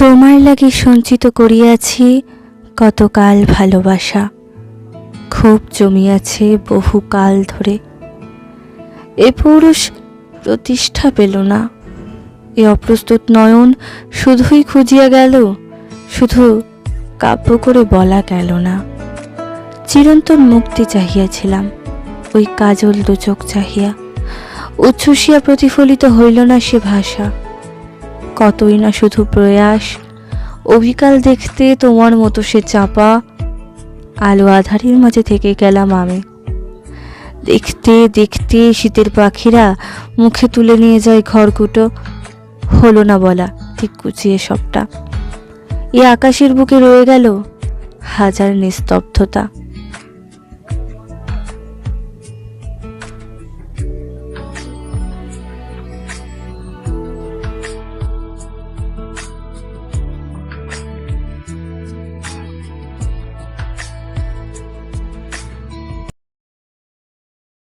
তোমার লাগি সঞ্চিত করিয়াছি কতকাল ভালোবাসা। খুব জমিয়াছে বহুকাল ধরে। এ পুরুষ প্রতিষ্ঠা পেল না। এ অপ্রস্তুত নয়ন শুধুই খুঁজিয়া গেল, শুধু কাব্য করে বলা গেল না। চিরন্তন মুক্তি চাহিয়াছিলাম, ওই কাজল দুচোখ চাহিয়া। উচ্ছ্বসিয়া প্রতিফলিত হইল না সে ভাষা। কতই না শুধু প্রয়াস। অবিকাল দেখতে তোমার মতো সে চাপা। আলো আধারের মাঝে থেকে গেলাম আমি। দেখতে দেখতে শীতের পাখিরা মুখে তুলে নিয়ে যায় খড়কুটো হলো না বলা, ঠিক কুচিয়ে সবটা। এ আকাশের বুকে রয়ে গেল হাজার নিস্তব্ধতা।